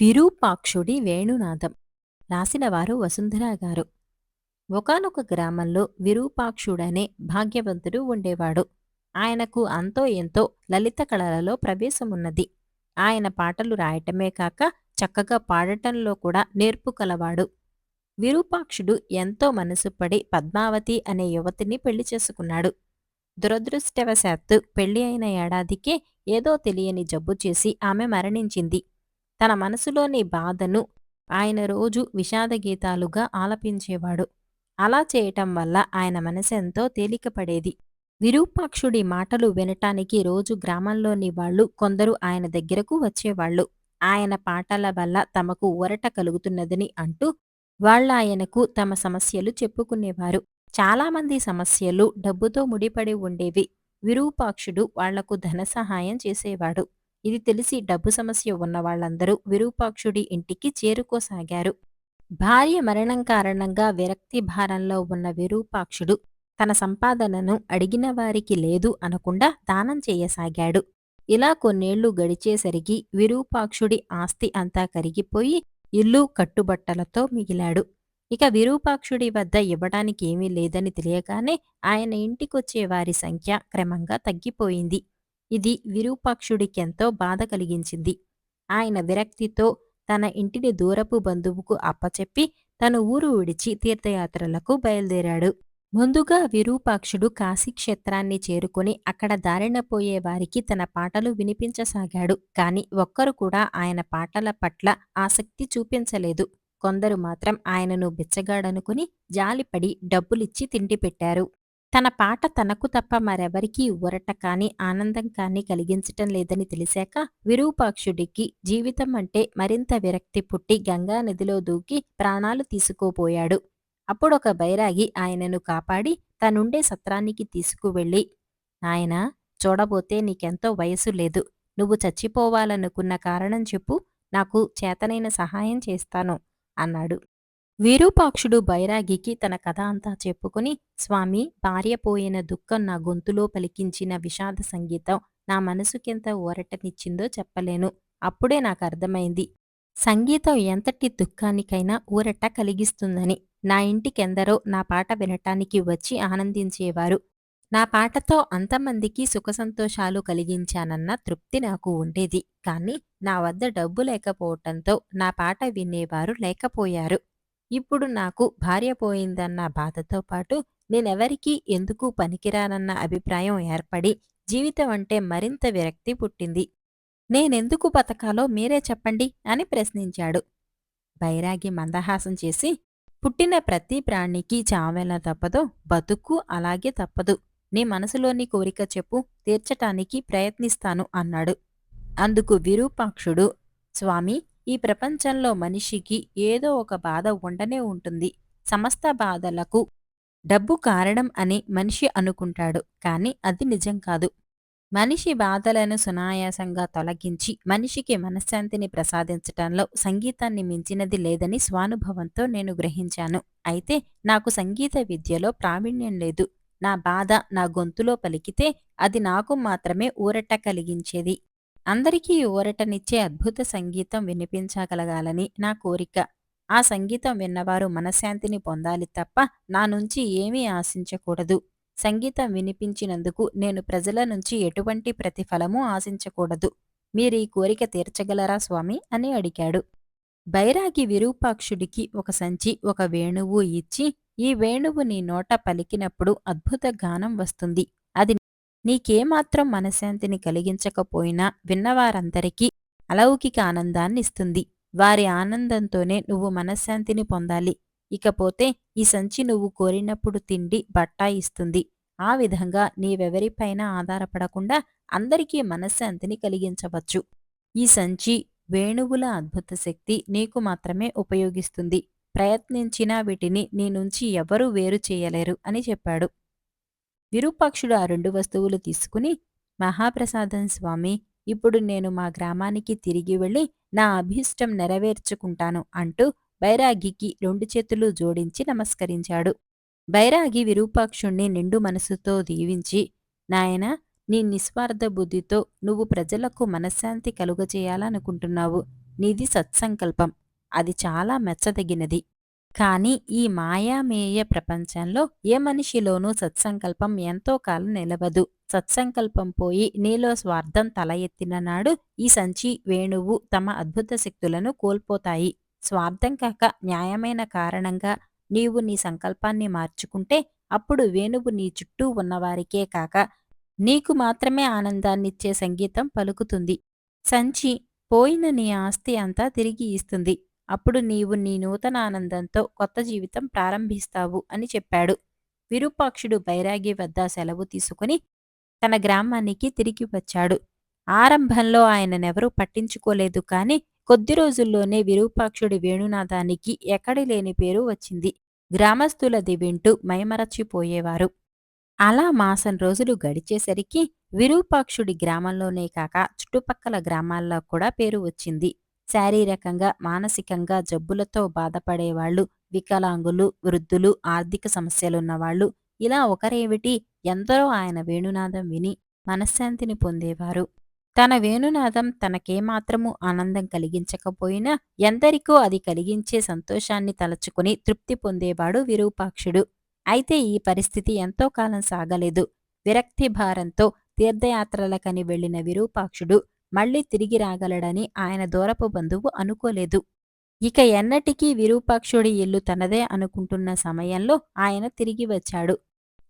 విరూపాక్షుడి వేణునాదం రాసినవారు వసుంధరా గారు. ఒకానొక గ్రామంలో విరూపాక్షుడనే భాగ్యవంతుడు ఉండేవాడు. ఆయనకు అంతో ఎంతో లలిత కళలలో ప్రవేశమున్నది. ఆయన పాటలు రాయటమే కాక చక్కగా పాడటంలో కూడా నేర్పు కలవాడు. విరూపాక్షుడు ఎంతో మనసుపడి పద్మావతి అనే యువతిని పెళ్ళి చేసుకున్నాడు. దురదృష్టవశాత్తు పెళ్ళి అయిన ఏడాదికే ఏదో తెలియని జబ్బు చేసి ఆమె మరణించింది. తన మనసులోని బాధను ఆయన రోజు విషాద గీతాలుగా ఆలపించేవాడు. అలా చేయటం వల్ల ఆయన మనసెంతో తేలికపడేది. విరూపాక్షుడి మాటలు వినటానికి రోజు గ్రామంలోని వాళ్ళు కొందరు ఆయన దగ్గరకు వచ్చేవాళ్ళు. ఆయన పాటల వల్ల తమకు ఊరట కలుగుతున్నదని అంటూ వాళ్ళాయనకు తమ సమస్యలు చెప్పుకునేవారు. చాలామంది సమస్యలు డబ్బుతో ముడిపడి ఉండేవి. విరూపాక్షుడు వాళ్ళకు ధన సహాయం చేసేవాడు. ఇది తెలిసి డబ్బు సమస్య ఉన్న వాళ్ళందరూ విరూపాక్షుడి ఇంటికి చేరుకోసాగారు. భార్య మరణం కారణంగా విరక్తి భారంలో ఉన్న విరూపాక్షుడు తన సంపాదనను అడిగిన వారికి లేదు అనకుండా దానం చేయసాగాడు. ఇలా కొన్నేళ్ళు గడిచేసరికి విరూపాక్షుడి ఆస్తి అంతా కరిగిపోయి ఇల్లు కట్టుబట్టలతో మిగిలాడు. ఇక విరూపాక్షుడి వద్ద ఇవ్వడానికి ఏమీ లేదని తెలియగానే ఆయన ఇంటికొచ్చే వారి సంఖ్య క్రమంగా తగ్గిపోయింది. ఇది విరూపాక్షుడికెంతో బాధ కలిగించింది. ఆయన విరక్తితో తన ఇంటిని దూరపు బంధువుకు అప్పచెప్పి తన ఊరు విడిచి తీర్థయాత్రలకు బయలుదేరాడు. ముందుగా విరూపాక్షుడు కాశీక్షేత్రాన్ని చేరుకుని అక్కడ దారిన పోయే వారికి తన పాటలు వినిపించసాగాడు. కాని ఒక్కరు కూడా ఆయన పాటల పట్ల ఆసక్తి చూపించలేదు. కొందరు మాత్రం ఆయనను బిచ్చగాడనుకుని జాలిపడి డబ్బులిచ్చి తిండి పెట్టారు తన పాట తనకు తప్ప మరెవరికీ ఊరట కానీ ఆనందం కానీ కలిగించటం లేదని తెలిసాక విరూపాక్షుడికి జీవితం అంటే మరింత విరక్తి పుట్టి గంగా నదిలో దూకి ప్రాణాలు తీసుకోపోయాడు అప్పుడొక బైరాగి ఆయనను కాపాడి తనుండే సత్రానికి తీసుకువెళ్ళి నాయనా చూడబోతే నీకెంతో వయసు లేదు. నువ్వు చచ్చిపోవాలనుకున్న కారణం చెప్పు. నాకు చేతనైన సహాయం చేస్తాను అన్నాడు. విరూపాక్షుడు బైరాగికి తన కథ అంతా చెప్పుకుని స్వామి భార్య పోయిన దుఃఖం నా గొంతులో పలికించిన విషాద సంగీతం నా మనసుకెంత ఊరటనిచ్చిందో చెప్పలేను. అప్పుడే నాకు అర్థమైంది. సంగీతం ఎంతటి దుఃఖానికైనా ఊరట కలిగిస్తుందని. నా ఇంటికెందరో నా పాట వినటానికి వచ్చి ఆనందించేవారు. నా పాటతో అంతమందికి సుఖసంతోషాలు కలిగించానన్న తృప్తి నాకు ఉండేది. కానీ నా వద్ద డబ్బు లేకపోవటంతో నా పాట వినేవారు లేకపోయారు. ఇప్పుడు నాకు భార్య పోయిందన్న బాధతో పాటు నేనెవరికీ ఎందుకు పనికిరానన్న అభిప్రాయం ఏర్పడి జీవితం అంటే మరింత విరక్తి పుట్టింది. నేనెందుకు బతకాలో మీరే చెప్పండి అని ప్రశ్నించాడు. బైరాగి మందహాసం చేసి పుట్టిన ప్రతి ప్రాణికి చావెల తప్పదో బతుకు అలాగే తప్పదు. నీ మనసులోని కోరిక చెప్పు తీర్చటానికి ప్రయత్నిస్తాను అన్నాడు. అందుకు విరూపాక్షుడు స్వామి ఈ ప్రపంచంలో మనిషికి ఏదో ఒక బాధ ఉండనే ఉంటుంది. సమస్త బాధలకు డబ్బు కారణం అని మనిషి అనుకుంటాడు. కాని అది నిజం కాదు. మనిషి బాధలను సునాయాసంగా తొలగించి మనిషికి మనశ్శాంతిని ప్రసాదించటంలో సంగీతాన్ని మించినది లేదని స్వానుభవంతో నేను గ్రహించాను. అయితే నాకు సంగీత విద్యలో ప్రావీణ్యం లేదు. నా బాధ నా గొంతులో పలికితే అది నాకు మాత్రమే ఊరట కలిగించేది. అందరికీ ఊరటనిచ్చే అద్భుత సంగీతం వినిపించగలగాలని నా కోరిక. ఆ సంగీతం విన్నవారు మనశ్శాంతిని పొందాలి తప్ప నా నుంచి ఏమీ ఆశించకూడదు. సంగీతం వినిపించినందుకు నేను ప్రజల నుంచి ఎటువంటి ప్రతిఫలమూ ఆశించకూడదు. మీరీ కోరిక తీర్చగలరా స్వామి? అని అడిగాడు. బైరాగి విరూపాక్షుడికి ఒక సంచి ఒక వేణువు ఇచ్చి ఈ వేణువు నీ నోట పలికినప్పుడు అద్భుత గానం వస్తుంది. అది నీకేమాత్రం మనశ్శాంతిని కలిగించకపోయినా విన్నవారందరికీ అలౌకిక ఆనందాన్నిస్తుంది వారి ఆనందంతోనే నువ్వు మనశ్శాంతిని పొందాలి. ఇకపోతే ఈ సంచి నువ్వు కోరినప్పుడు తిండి బట్టా ఇస్తుంది. ఆ విధంగా నీవెవరిపైన ఆధారపడకుండా అందరికీ మనశ్శాంతిని కలిగించవచ్చు. ఈ సంచి వేణువుల అద్భుత శక్తి నీకు మాత్రమే ఉపయోగిస్తుంది. ప్రయత్నించినా వీటిని నీ నుంచి ఎవరూ వేరు చేయలేరు అని చెప్పాడు. విరూపాక్షుడు ఆ రెండు వస్తువులు తీసుకుని మహాప్రసాదం స్వామి ఇప్పుడు నేను మా గ్రామానికి తిరిగి వెళ్ళి నా అభీష్టం నెరవేర్చుకుంటాను అంటూ బైరాగికి రెండు చేతులు జోడించి నమస్కరించాడు. బైరాగి విరూపాక్షుణ్ణి నిండు మనసుతో దీవించి నాయనా నీ నిస్వార్థ బుద్ధితో నువ్వు ప్రజలకు మనశ్శాంతి కలుగజేయాలనుకుంటున్నావు. నీది సత్సంకల్పం. అది చాలా మెచ్చదగినది. కానీ ఈ మాయామేయ ప్రపంచంలో ఏ మనిషిలోనూ సత్సంకల్పం ఎంతో కాలం నిలవదు. సత్సంకల్పం పోయి నీలో స్వార్థం తల ఎత్తిన నాడు ఈ సంచి వేణువు తమ అద్భుత శక్తులను కోల్పోతాయి. స్వార్థం కాక న్యాయమైన కారణంగా నీవు నీ సంకల్పాన్ని మార్చుకుంటే అప్పుడు వేణువు నీ చుట్టూ ఉన్నవారికే కాక నీకు మాత్రమే ఆనందాన్నిచ్చే సంగీతం పలుకుతుంది. సంచి పోయిన నీ ఆస్తి అంతా తిరిగి ఇస్తుంది. అప్పుడు నీవు నీ నూతన ఆనందంతో కొత్త జీవితం ప్రారంభిస్తావు అని చెప్పాడు. విరూపాక్షుడు బైరాగి వద్ద సెలవు తీసుకుని తన గ్రామానికి తిరిగి వచ్చాడు. ఆరంభంలో ఆయననెవరూ పట్టించుకోలేదు కాని కొద్ది రోజుల్లోనే విరూపాక్షుడి వేణునాదానికి ఎక్కడి లేని పేరు వచ్చింది. గ్రామస్తులది వింటూ మైమరచిపోయేవారు. అలా మాసం రోజులు గడిచేసరికి విరూపాక్షుడి గ్రామంలోనే కాక చుట్టుపక్కల గ్రామాల్లో కూడా పేరు వచ్చింది. శారీరకంగా మానసికంగా జబ్బులతో బాధపడేవాళ్ళు వికలాంగులు వృద్ధులు ఆర్థిక సమస్యలున్నవాళ్ళు ఇలా ఒకరేమిటి? ఎందరో ఆయన వేణునాదం విని మనశ్శాంతిని పొందేవారు. తన వేణునాదం తనకేమాత్రము ఆనందం కలిగించకపోయినా ఎందరికో అది కలిగించే సంతోషాన్ని తలచుకుని తృప్తి పొందేవాడు విరూపాక్షుడు. అయితే ఈ పరిస్థితి ఎంతో కాలం సాగలేదు. విరక్తి భారంతో తీర్థయాత్రలకని వెళ్ళిన విరూపాక్షుడు మళ్ళీ తిరిగి రాగలడని ఆయన దూరపు బంధువు అనుకోలేదు. ఇక ఎన్నటికీ విరూపాక్షుడి ఇల్లు తనదే అనుకుంటున్న సమయంలో ఆయన తిరిగి వచ్చాడు.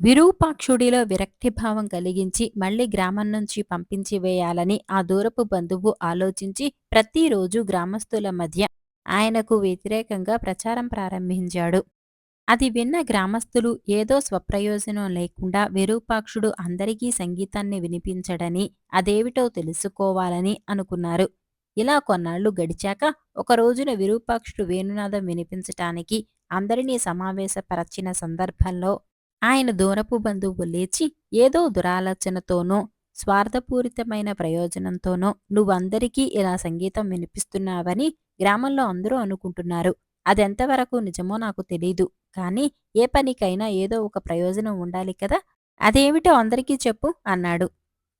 విరూపాక్షుడిలో విరక్తిభావం కలిగించి మళ్ళీ గ్రామం నుంచి పంపించి వేయాలని ఆ దూరపు బంధువు ఆలోచించి ప్రతిరోజు గ్రామస్తుల మధ్య ఆయనకు వ్యతిరేకంగా ప్రచారం ప్రారంభించాడు. అది విన్న గ్రామస్తులు ఏదో స్వప్రయోజనం లేకుండా విరూపాక్షుడు అందరికీ సంగీతాన్ని వినిపించడని అదేమిటో తెలుసుకోవాలని అనుకున్నారు. ఇలా కొన్నాళ్ళు గడిచాక ఒక రోజున విరూపాక్షుడు వేణునాదం వినిపించటానికి అందరినీ సమావేశపరచిన సందర్భంలో ఆయన దూరపు బంధువు లేచి ఏదో దురాలోచనతోనో స్వార్థపూరితమైన ప్రయోజనంతోనో నువ్వందరికీ ఇలా సంగీతం వినిపిస్తున్నావని గ్రామంలో అందరూ అనుకుంటున్నారు. అదెంతవరకు నిజమో నాకు తెలీదు. కానీ ఏ పనికైనా ఏదో ఒక ప్రయోజనం ఉండాలి కదా? అదేమిటో అందరికీ చెప్పు అన్నాడు.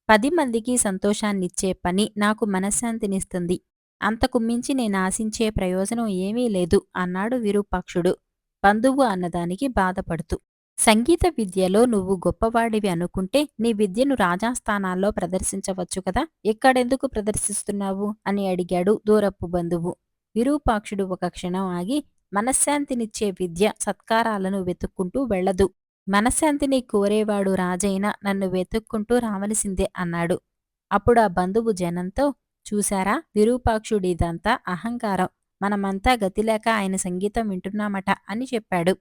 పది మందికి సంతోషాన్నిచ్చే పని నాకు మనశ్శాంతినిస్తుంది. అంతకు మించి నేను ఆశించే ప్రయోజనం ఏమీ లేదు అన్నాడు విరూపాక్షుడు. బంధువు అన్నదానికి బాధపడుతూ. సంగీత విద్యలో నువ్వు గొప్పవాడివి అనుకుంటే నీ విద్యను రాజాస్థానాల్లో ప్రదర్శించవచ్చు కదా? ఎక్కడెందుకు ప్రదర్శిస్తున్నావు? అని అడిగాడు దూరపు బంధువు. విరూపాక్షుడు ఒక క్షణం ఆగి మనశ్శాంతినిచ్చే విద్య సత్కారాలను వెతుక్కుంటూ వెళ్ళదు. మనశ్శాంతిని కోరేవాడు రాజైన నన్ను వెతుక్కుంటూ రావలసిందే అన్నాడు. అప్పుడు ఆ బంధువు జనంతో చూశారా? విరూపాక్షుడిదంతా అహంకారం. మనమంతా గతిలేక ఆయన సంగీతం వింటున్నామట అని చెప్పాడు.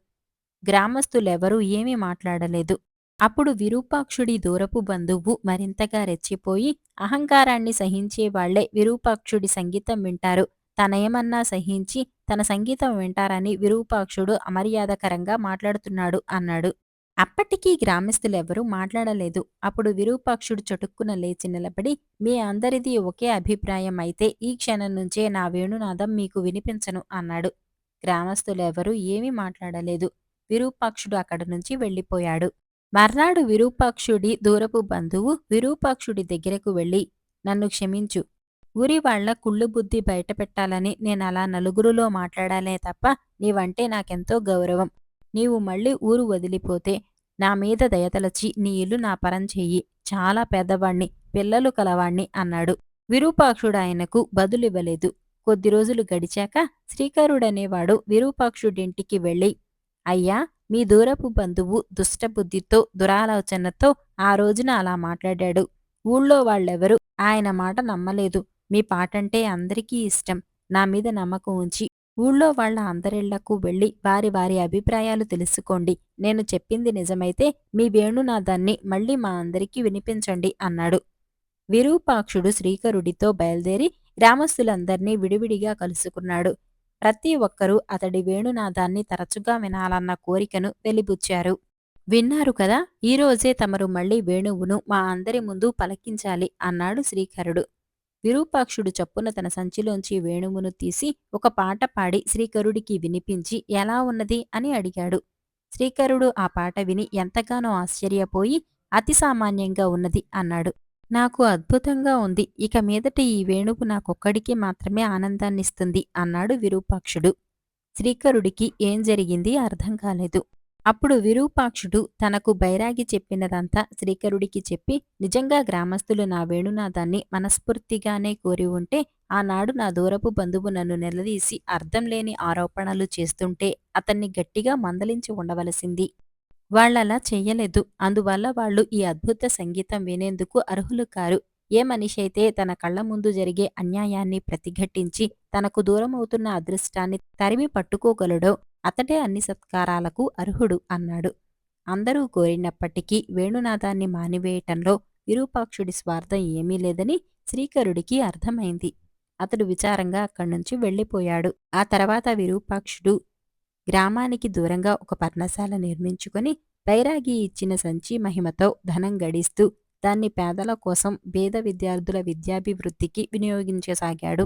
గ్రామస్తులెవరూ ఏమీ మాట్లాడలేదు. అప్పుడు విరూపాక్షుడి దూరపు బంధువు మరింతగా రెచ్చిపోయి అహంకారాన్ని సహించే వాళ్ళే విరూపాక్షుడి సంగీతం వింటారు. తనయమన్నా సహించి తన సంగీతం వింటారని విరూపాక్షుడు అమర్యాదకరంగా మాట్లాడుతున్నాడు అన్నాడు. అప్పటికీ గ్రామస్తులెవరూ మాట్లాడలేదు. అప్పుడు విరూపాక్షుడు చటుక్కున లేచి నిలబడి మీ అందరిది ఒకే అభిప్రాయం అయితే ఈ క్షణం నుంచే నా వేణునాదం మీకు వినిపించను అన్నాడు. గ్రామస్తులెవరూ ఏమీ మాట్లాడలేదు. విరూపాక్షుడు అక్కడి నుంచి వెళ్ళిపోయాడు. మర్నాడు విరూపాక్షుడి దూరపు బంధువు విరూపాక్షుడి దగ్గరకు వెళ్ళి నన్ను క్షమించు. ఊరి వాళ్ళ కుళ్ళు బుద్ధి బయటపెట్టాలని నేను అలా నలుగురులో మాట్లాడాలే తప్ప నీవంటే నాకెంతో గౌరవం. నీవు మళ్ళీ ఊరు వదిలిపోతే నా మీద దయతలచి నీ ఇల్లు నా పరం చెయ్యి. చాలా పెద్దవాణ్ణి పిల్లలు కలవాణ్ణి అన్నాడు. విరూపాక్షుడు ఆయనకు బదులివ్వలేదు. కొద్ది రోజులు గడిచాక శ్రీకరుడనేవాడు విరూపాక్షుడింటికి వెళ్ళి అయ్యా మీ దూరపు బంధువు దుష్టబుద్ధితో దురాలోచనతో ఆ రోజున అలా మాట్లాడాడు. ఊళ్ళో వాళ్ళెవరూ ఆయన మాట నమ్మలేదు. మీ పాటంటే అందరికీ ఇష్టం. నా మీద నమ్మకం ఉంచి ఊళ్ళో వాళ్ళ అందరిళ్ళకు వెళ్ళి వారి వారి అభిప్రాయాలు తెలుసుకోండి. నేను చెప్పింది నిజమైతే మీ వేణునాదాన్ని మళ్ళీ మా అందరికీ వినిపించండి అన్నాడు. విరూపాక్షుడు శ్రీకరుడితో బయలుదేరి గ్రామస్తులందర్నీ విడివిడిగా కలుసుకున్నాడు. ప్రతి ఒక్కరూ అతడి వేణునాదాన్ని తరచుగా వినాలన్న కోరికను వెలిబుచ్చారు. విన్నారు కదా ఈరోజే తమరు మళ్ళీ వేణువును మా అందరి ముందు పలకించాలి అన్నాడు శ్రీకరుడు. విరూపాక్షుడు చప్పున తన సంచిలోంచి వేణువును తీసి ఒక పాట పాడి శ్రీకరుడికి వినిపించి ఎలా ఉన్నది? అని అడిగాడు. శ్రీకరుడు ఆ పాట విని ఎంతగానో ఆశ్చర్యపోయి అతి సామాన్యంగా ఉన్నది అన్నాడు. నాకు అద్భుతంగా ఉంది. ఇక మీదట ఈ వేణువు నాకొక్కడికి మాత్రమే ఆనందాన్నిస్తుంది అన్నాడు విరూపాక్షుడు. శ్రీకరుడికి ఏం జరిగింది అర్థం కాలేదు. అప్పుడు విరూపాక్షుడు తనకు బైరాగి చెప్పినదంతా శ్రీకరుడికి చెప్పి నిజంగా గ్రామస్తులు నా వేణునాథాన్ని మనస్ఫూర్తిగానే కోరి ఉంటే ఆనాడు నా దూరపు బంధువు నన్ను నిలదీసి అర్థం లేని ఆరోపణలు చేస్తుంటే అతన్ని గట్టిగా మందలించి ఉండవలసింది. వాళ్ళలా చెయ్యలేదు. అందువల్ల వాళ్ళు ఈ అద్భుత సంగీతం వినేందుకు అర్హులు కారు. ఏ మనిషి అయితే తన కళ్ళ ముందు జరిగే అన్యాయాన్ని ప్రతిఘటించి తనకు దూరమవుతున్న అదృష్టాన్ని తరిమి పట్టుకోగలడో అతడే అన్ని సత్కారాలకు అర్హుడు అన్నాడు. అందరూ కోరినప్పటికీ వేణునాదాన్ని మానివేయటంలో విరూపాక్షుడి స్వార్థం ఏమీ లేదని శ్రీకరుడికి అర్థమైంది. అతడు విచారంగా అక్కడ్నుంచి వెళ్ళిపోయాడు. ఆ తర్వాత విరూపాక్షుడు గ్రామానికి దూరంగా ఒక పర్ణశాల నిర్మించుకొని బైరాగి ఇచ్చిన సంచి మహిమతో ధనం గడిస్తూ దాన్ని పేదల కోసం పేద విద్యార్థుల విద్యాభివృద్ధికి వినియోగించసాగాడు.